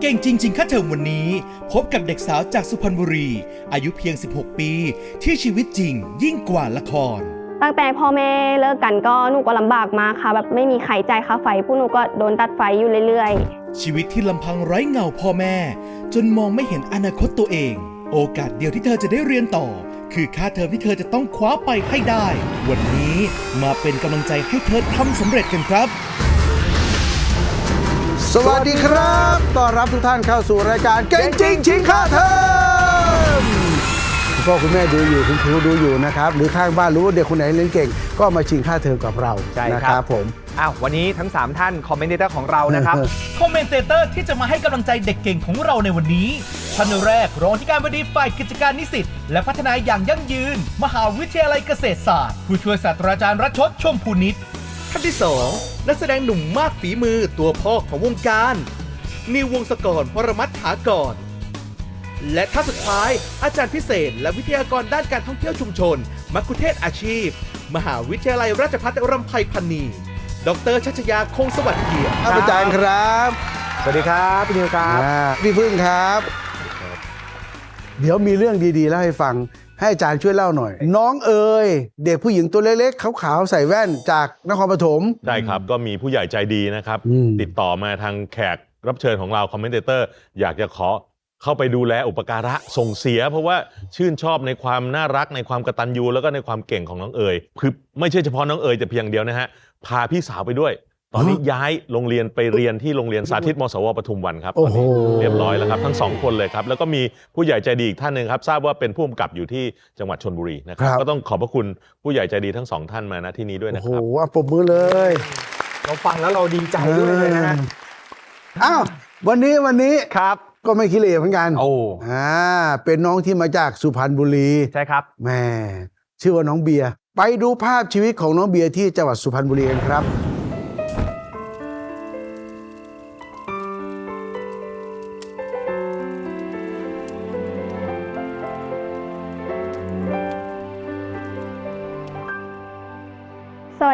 เก่งจริงๆค่าเทอมวันนี้ พบกับเด็กสาวจากสุพรรณบุรี อายุเพียง 16 ปี ที่ชีวิตจริงยิ่งกว่าละคร ตั้งแต่พ่อแม่เลิกกันก็หนูก็ลำบากมากค่ะ แบบไม่มีใครจ่ายค่าไฟพวกหนูก็โดนตัดไฟอยู่เรื่อยชีวิตที่ลำพังไร้เงาพ่อแม่ จนมองไม่เห็นอนาคตตัวเอง โอกาสเดียวที่เธอจะได้เรียนต่อ คือค่าเทอมที่เธอจะต้องคว้าไปให้ได้ วันนี้มาเป็นกำลังใจให้เธอทำสำเร็จกันครับ สวัสดีครับต้อนรับทุกท่านเข้าสู่รายการเก่งจริงชิงค่าเทอมคุณพ่อคุณแม่ดูอยู่คุณครูดูอยู่นะครับ หรือข้างบ้านรู้ว่าเด็กคนไหนเรียนเก่ง ก็มาชิงค่าเทอมกับเราใช่นะคครัรับบผม อ้าววันนี้ทั้ง 3 ท่านคอมเมนเตอร์ของเรานะครับ คอมเมนเตเตอร์ที่จะมาให้กำลังใจเด็กเก่งของเราในวันนี้ท่านแรกรองที่การบดีฝ่ายกิจการนิสิตและพัฒนาอย่างยั่งยืน มหาวิทยาลัยเกษตรศาสตร์ ผู้ช่วยศาสตราจารย์รัชชดชมพูนิต ท่านที่สองนักแสดงหนุ่มมากฝีมือตัวพ่อของวงการ นิววงศกรปรมัตถากร และท่านสุดท้ายอาจารย์พิเศษ และวิทยากรด้านการท่องเที่ยวชุมชน มัคคุเทศก์อาชีพ มหาวิทยาลัยราชภัฏรำไพพันนี ดรชัชยาคงสวัสดิ์เกียรติครับอาจารย์ครับ สวัสดีครับพี่นิวครับอ่าพี่พึ่งครับ เดี๋ยวมีเรื่องดีๆเล่าให้ฟัง ให้อาจารย์ช่วยเล่าหน่อย น้องเอ๋ยเด็กผู้หญิงตัวเล็กๆขาวๆใส่แว่นจากนครปฐม ใช่ครับ ก็มีผู้ใหญ่ใจดีนะครับ อืม ติดต่อมาทางแขกรับเชิญของเราคอมเมนเตอร์ อยากจะขอเข้าไปดูแลอุปการะส่งเสีย เพราะว่าชื่นชอบในความน่ารักในความกตัญญูแล้วก็ในความเก่งของน้องเอ๋ยคือไม่ใช่เฉพาะน้องเอ๋ยแต่เพียงเดียวนะฮะพาพี่สาวไปด้วย ตอนนี้ย้ายโรงเรียนไปเรียนที่โรงเรียนสาธิตมสวปทุมวันครับโอ้โหเรียบร้อยแล้วครับทั้งสองคนเลยครับ แล้วก็มีผู้ใหญ่ใจดีอีกท่านหนึ่งครับ ทราบว่าเป็นผู้กำกับอยู่ที่จังหวัดชนบุรีนะครับครับก็ต้องขอบพระคุณผู้ใหญ่ใจดีทั้งสองท่านมาณที่นี้ด้วยโอ้นะโหครับอะปรบมือเลยเราฟังแล้วเราดีใจด้วยเลยนะฮะอ้าววันนี้วันนี้ครับ ก็ไม่ขี้เหร่เหมือนกันโอ้อ่าเป็นน้องที่มาจากสุพรรณบุรีใช่ครับแม่ชื่อว่าน้องเบียร์ไปดูภาพชีวิตของน้องเบียร์ที่จังหวัดสุพรรณบุรีกันครับ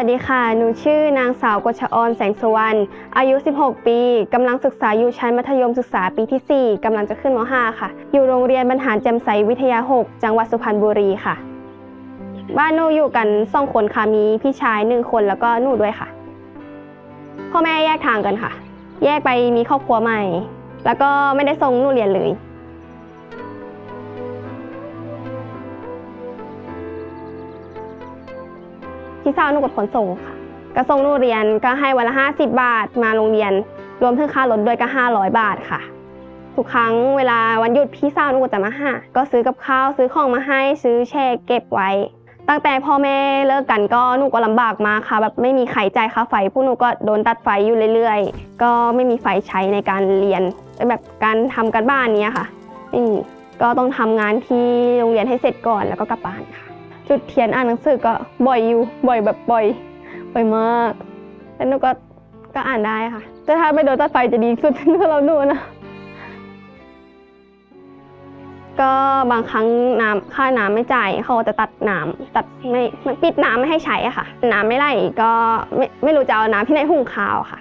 ดีค่ะ หนูชื่อนางสาวกชออนแสงสวรรณ อายุ 16 ปีกำลังศึกษาอยู่ชั้นมัธยมศึกษาปีที่ 4กำลังจะขึ้นม .5 ค่ะ อยู่โรงเรียนบรรหารแจ่มใสวิทยา 6 จังหวัดสุพรรณบุรีค่ะ บ้านหนูอยู่กันสองคนค่ะ มีพี่ชายหนึ่งคนแล้วก็หนูด้วยค่ะ พ่อแม่แยกทางกันค่ะ แยกไปมีครอบครัวใหม่ แล้วก็ไม่ได้ส่งหนูเรียนเลย พี่สาวหนูกับขนส่งค่ะก็ส่งหนูเรียนก็ให้วันละ 50 บาทมาโรงเรียน รวมถึงค่ารถด้วยก็ 500 บาทค่ะ ทุกครั้งเวลาวันหยุดพี่สาวหนูก็จะมาหาก็ซื้อกับข้าวซื้อของมาให้ซื้อแช่เก็บไว้ ตั้งแต่พ่อแม่เลิกกันก็หนูก็ลำบากมาค่ะ แบบไม่มีใครจ่ายค่าไฟพวกหนูก็โดนตัดไฟอยู่เรื่อย ๆ ก็ไม่มีไฟใช้ในการเรียนแบบการทำการบ้านเนี้ยค่ะไม่มีก็ต้องทำงานที่โรงเรียนให้เสร็จก่อนแล้วก็กลับบ้านค่ะ จุดเทียนอ่านหนังสือก็บ่อยอยู่บ่อยแบบบ่อยบ่อยมากแล้วหนูก็ก็อ่านได้ค่ะ แต่ถ้าไม่โดนตัดไฟจะดีสุดสำหรับหนูนะก็บางครั้งน้ำค่าน้ำไม่จ่ายเขาจะตัดน้ำตัดไม่ปิดน้ำไม่ให้ใช้อะค่ะ น้ำไม่ไหลก็ไม่ไม่รู้จะเอาน้ำที่ไหนหุงข้าวค่ะ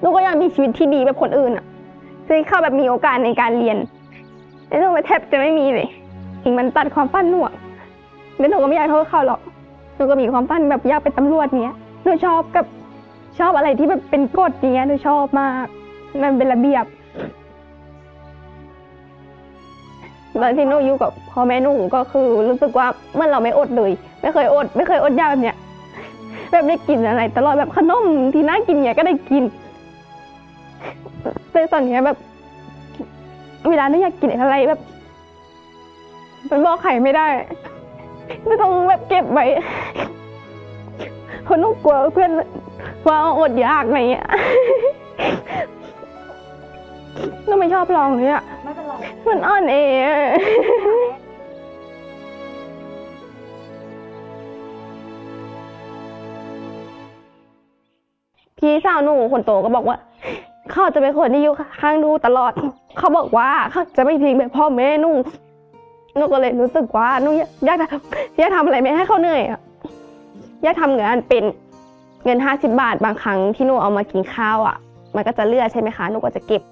หนูก็อยากมีชีวิตที่ดีแบบคนอื่นอะที่เขาแบบมีโอกาสในการเรียนแต่หนูแทบจะไม่มีเลย ถึงมันตัดความฝันหนูแล้วหนูก็ไม่อยากโทษเขาหรอกหนูก็มีความฝันแบบอยากเป็นตำรวจเนี้ยหนูชอบกับชอบอะไรที่แบบเป็นกฎเนี้ยหนูชอบมากมันเป็นระเบียบตอนที่หนูอยู่กับพ่อแม่หนูก็คือรู้สึกว่าเมื่อเราไม่อดเลย ไม่เคยอด ไม่เคยอดยากแบบเนี้ยแบบได้กินอะไร ตลอดแบบขนมที่น่ากินเนี้ยก็ได้กินแต่ตอนเนี้ยแบบ เวลาหนูอยากกินอะไรแบบ มันบอกใครไม่ได้ไม่ต้องแบบเก็บไว้เพราะหนูกลัวเพื่อนว่าอดอยากอะไรเงี้ยหนูไม่ชอบลองเลยอะมันอ่อนเอพี่สาวหนูคนโตก็บอกว่า เขาจะเป็นคนที่อยู่ข้างหนูตลอด เขาบอกว่าเขาจะไม่ทิ้งแบบพ่อแม่หนู หนูก็เลยรู้สึกว่าหนูอยากอยากทำอยากทำอะไรไม่ให้เขาเหนื่อยอะอยากทำงานเป็นเงินห้าสิบบาทบางครั้งที่หนูเอามากินข้าวอะมันก็จะเลือดใช่ไหมคะหนูก็จะเก็บ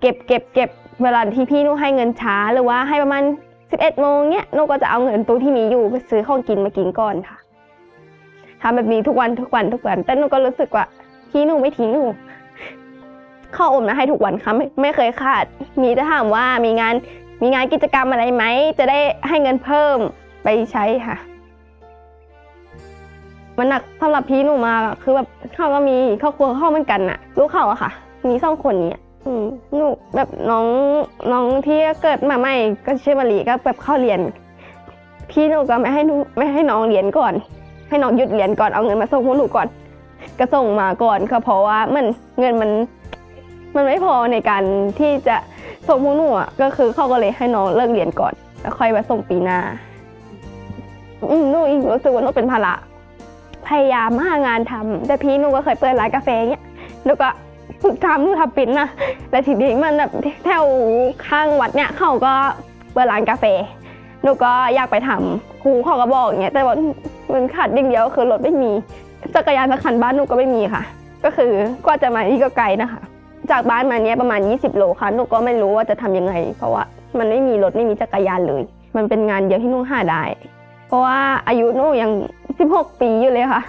เก็บเก็บเก็บเวลาที่พี่หนูให้เงินช้าหรือว่าให้ประมาณ 11โมงเนี้ยหนูก็จะเอาเงินตู้ที่มีอยู่ไปซื้อของกินมากินก่อนค่ะทำแบบนี้ทุกวันทุกวันทุกวัน แต่หนูก็รู้สึกว่าพี่หนูไม่ทิ้งหนูข้าวอมนะให้ทุกวันค่ะไม่ไม่เคยขาดมีจะถามว่ามีงาน มีงานกิจกรรมอะไรไหม จะได้ให้เงินเพิ่มไปใช้ค่ะ มันหนักสำหรับพี่หนูมาคือแบบเขาก็มีครอบครัวเขาเหมือนกันน่ะ ลูกเขาอะค่ะ มีสองคนเนี้ยหนูแบบน้องน้องที่เกิดมาใหม่ก็ชื่อมารีก็แบบเข้าเรียน พี่หนูก็ไม่ให้หนูไม่ให้น้องเรียนก่อน ให้น้องหยุดเรียนก่อนเอาเงินมาส่งพวกหนูก่อนก็ส่งมาก่อนก็เพราะว่ามันเงินมัน มันไม่พอในการที่จะ ส่งพวกหนูอะก็คือเขาก็เลยให้น้องเลิกเรียนก่อน แล้วค่อยมาส่งปีหน้าอืมหนูอีกรู้สึกว่าหนูเป็นภาระพยายามหางานทำแต่พี่หนูก็เคยเปิดร้านกาแฟเงี้ยหนูก็ฝึกทำหนูทำเป็นนะแต่ทีนี้มันแบบแถวข้างวัดเนี่ยเขาก็เปิดร้านกาแฟหนูก็อยากไปทำครูเขาก็บอกเงี้ยแต่ว่ามันขาดอย่างเดียวคือรถไม่มีจักรยานสักคันบ้านหนูก็ไม่มีค่ะ ก็คือกว่าจะมานี่ก็ไกลนะคะ จากบ้านมาเนี้ยประมาณ 20 โลค่ะหนูก็ไม่รู้ว่าจะทำยังไง เพราะว่ามันไม่มีรถไม่มีจักรยานเลย มันเป็นงานเดียวที่หนูหาได้ เพราะว่าอายุหนูยัง 16 ปีอยู่เลยค่ะ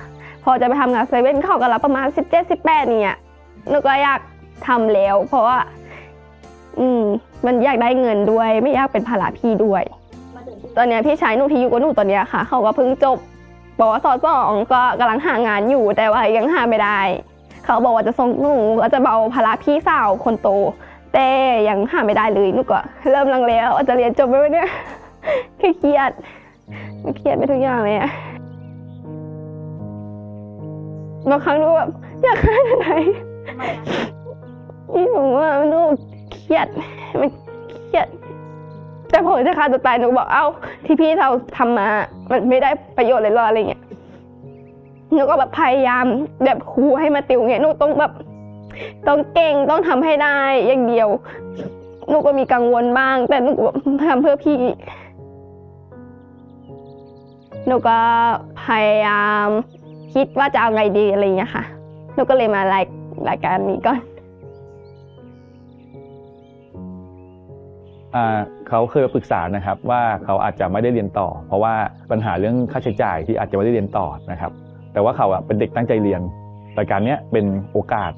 พอจะไปทำงานเซเว่นเขาก็รับประมาณ 17 18เนี่ยหนูก็อยากทำแล้ว เพราะว่า อืม มันอยากได้เงินด้วย ไม่อยากเป็นภาระพี่ด้วย ตอนเนี้ยพี่ชายหนูที่อยู่กับหนูตอนเนี้ยค่ะ เขาก็เพิ่งจบบอกว่าสอสองก็กำลังหางานอยู่แต่ว่ายังหาไม่ได้ เขาบอกว่าจะส่งหนูก็จะเบาภาระพี่สาวคนโต แต่ยังหาไม่ได้เลยหนูก็เริ่มลังเลว่าจะเรียนจบไหมเนี่ยเครียดเครียดไปทุกอย่างเลยอะบางครั้งหนูแบบอยากฆ่าตัวตายนี่ผมว่ามันดูเครียดมันเครียดแต่พอจะฆ่าตัวตายหนูบอกเอ้าที่พี่เราทำมา มันไม่ได้ประโยชน์เลยหรออะไรเงี้ย หนูก็แบบพยายามแบบครูให้มาติวเงี้ยหนูต้องแบบต้องเก่งต้องทำให้ได้อย่างเดียวหนูก็มีกังวลบ้าง แต่หนูก็ทำเพื่อพี่หนูก็พยายามคิดว่าจะเอาไงดีอะไรอย่างเงี้ยค่ะหนูก็เลยมารายรายการนี้ก่อนอ่าเขาเคยปรึกษานะครับว่าเขาอาจจะไม่ได้เรียนต่อ เพราะว่าปัญหาเรื่องค่าใช้จ่ายที่อาจจะไม่ได้เรียนต่อนะครับ แต่ว่าเขาอะเป็นเด็กตั้งใจเรียนรายการเนี้ยเป็นโอกาส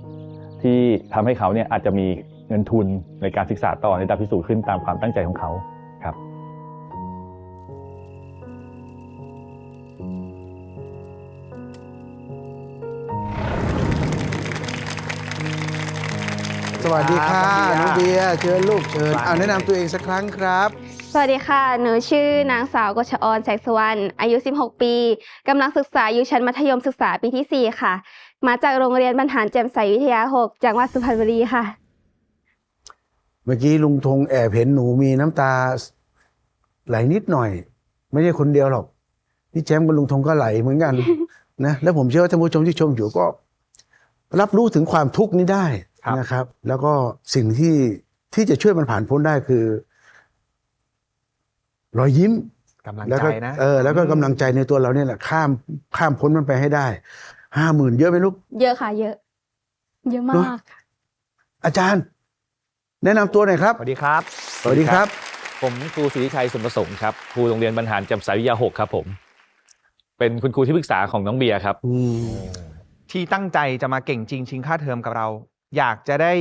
ที่ทำให้เขาเนี่ยอาจจะมีเงินทุนในการศึกษาต่อในระดับที่สูงขึ้นตามความตั้งใจของเขาครับ สวัสดีค่ะครับน้องเบียร์เชิญลูกเชิญครับเอาแนะนำตัวเองสักครั้งครับ สวัสดีค่ะ หนูชื่อนางสาวกชออนแสงสุวรรณอายุ 16 ปีกำลังศึกษาอยู่ชั้นมัธยมศึกษาปีที่ 4 ค่ะ มาจากโรงเรียนบรรหารแจ่มใสวิทยา 6 จังหวัดสุพรรณบุรีค่ะ เมื่อกี้ลุงธงแอบเห็นหนูมีน้ำตาไหลนิดหน่อย ไม่ใช่คนเดียวหรอกพี่แชมป์กับลุงธงก็ไหลเหมือนกัน นะแล้วผมเชื่อว่าท่านผู้ชมที่ชมอยู่ก็ รับรู้ถึงความทุกข์นี้ได้ครับนะครับ แล้วก็สิ่งที่ที่จะช่วยมันผ่านพ้นได้คือ รอยยิ้มกำลังแล้วใจก็นะ เออแล้วก็กำลังใจในตัวเราเนี่ยแหละข้ามข้ามพ้นมันไปให้ได้ห้าหมื่นเยอะไหมลูก เยอะค่ะ เยอะ เยอะมากอาจารย์ แนะนำตัวหน่อยครับสวัสดีครับ สวัสดีครับ ผมครูสุริชัยสมประสงค์ครับครูโรงเรียนบรรหารแจ่มใสวิทยาหกครับผม เป็นคุณครูที่ปรึกษาของน้องเบียร์ครับ อืมที่ตั้งใจจะมาเก่งจริงชิงค่าเทอมกับเรา อยากจะได้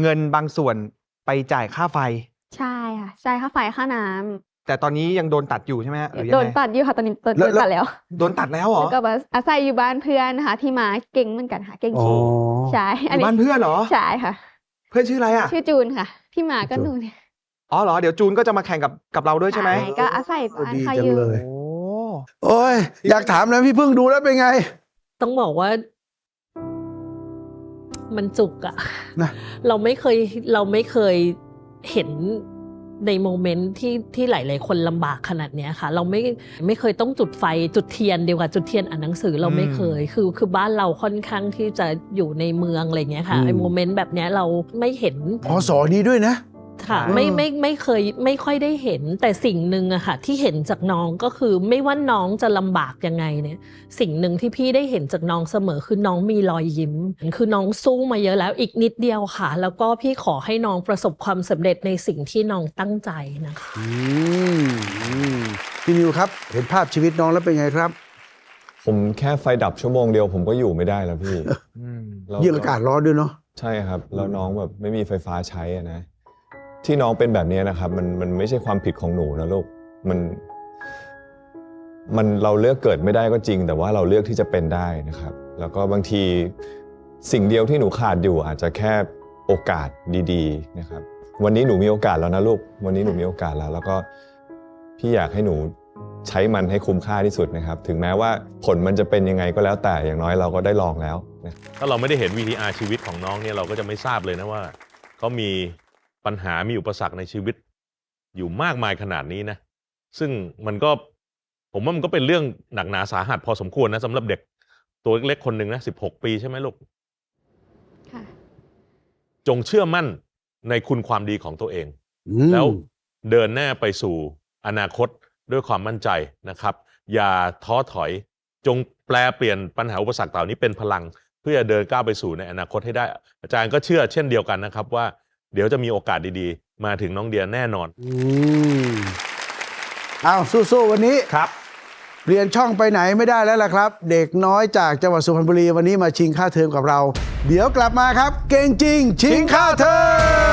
เงินบางส่วนไปจ่ายค่าไฟ ใช่ค่ะใช่ค่าไฟค่าน้ แต่ตอนนี้ยังโดนตัดอยู่ใช่ไหมฮะหรือยัำงโดนไง ตัดอยู่ค่ะตอนนี้โดนแล้วแล้ว ตัดแล้วโดนตัดแล้วเหรอแล้วก็มาอาศัยอยู่บ้านเพื่อนนะคะที่มาเก่งเหมือนกันค่ะเก่งอ๋อขี่ใช่อยู่บ้านเพื่อนเหรอ ใช่ค่ะ เพื่อนชื่ออะไรอะชื่อจูนค่ะ ที่มาก็หนูเนี่ยอ๋อเหรอเดี๋ยวจูนก็จะมาแข่งกับกับเราด้วยใช่ไหมก็อาศัยบ้านดีเขาจัองยู่ เลย โอ้โอ้ยอยากถามนะพี่พึ่งดูแล้วเป็นไง ต้องบอกว่า มันจุกอะนะ เราไม่เคยเราไม่เคยเห็น ในโมเมนต์ที่ที่หลาย ๆ คนลำบากขนาดเนี้ยค่ะ เราไม่ไม่เคยต้องจุดไฟจุดเทียนเดียวกับจุดเทียนอ่านหนังสือเราไม่เคย คือคือบ้านเราค่อนข้างที่จะอยู่ในเมืองอะไรเงี้ยค่ะอืมไอ้โมเมนต์แบบเนี้ยเราไม่เห็นพอสอนี้ด้วยนะ ค่ะใช่ไม่ไม่ไม่เคยไม่ค่อยได้เห็นแต่สิ่งหนึ่งอะค่ะที่เห็นจากน้องก็คือไม่ว่าน้องจะลำบากยังไงเนี่ย สิ่งหนึ่งที่พี่ได้เห็นจากน้องเสมอคือน้องมีรอยยิ้ม คือน้องสู้มาเยอะแล้วอีกนิดเดียวค่ะ แล้วก็พี่ขอให้น้องประสบความสำเร็จในสิ่งที่น้องตั้งใจนะคะอืมอืมพี่นิวครับ เห็นภาพชีวิตน้องแล้วเป็นไงครับ ผมแค่ไฟดับชั่วโมงเดียวผมก็อยู่ไม่ได้แล้วพี่อืมแล้วยิ่งอากาศร้อนด้วยเนาะใช่ครับแล้วน้องแบบไม่มีไฟฟ้าใช้อะนะ ที่น้องเป็นแบบนี้นะครับ มันมันไม่ใช่ความผิดของหนูนะลูกมันมันเราเลือกเกิดไม่ได้ก็จริง แต่ว่าเราเลือกที่จะเป็นได้นะครับ แล้วก็บางทีสิ่งเดียวที่หนูขาดอยู่อาจจะแค่โอกาสดีๆนะครับ วันนี้หนูมีโอกาสแล้วนะลูก วันนี้หนูมีโอกาสแล้ว แล้วก็พี่อยากให้หนูใช้มันให้คุ้มค่าที่สุดนะครับ ถึงแม้ว่าผลมันจะเป็นยังไงก็แล้วแต่อย่างน้อยเราก็ได้ลองแล้วนะถ้าเราไม่ได้เห็น VTR ชีวิตของน้องเนี่ยเราก็จะไม่ทราบเลยนะว่าเขามี ปัญหามีอุปสรรคในชีวิตอยู่มากมายขนาดนี้นะ ซึ่งมันก็ผมว่ามันก็เป็นเรื่องหนักหนาสาหัสพอสมควรนะสำหรับเด็กตัวเล็กๆคนหนึ่งนะสิบหกปีใช่ไหมลูกค่ะจงเชื่อมั่นในคุณความดีของตัวเองอืมแล้วเดินหน้าไปสู่อนาคตด้วยความมั่นใจนะครับ อย่าท้อถอย จงแปลเปลี่ยนปัญหาอุปสรรคเหล่านี้เป็นพลัง เพื่อจะเดินก้าวไปสู่ในอนาคตให้ได้ อาจารย์ก็เชื่อเช่นเดียวกันนะครับว่า เดี๋ยวจะมีโอกาสดีๆ มาถึงน้องเดียแน่นอนอืมเอาสู้ๆวันนี้ ครับเปลี่ยนช่องไปไหนไม่ได้แล้วล่ะครับ เด็กน้อยจากจังหวัดสุพรรณบุรีวันนี้มาชิงค่าเทอมกับเรา เดี๋ยวกลับมาครับ เก่งจริง ชิงค่าเทอม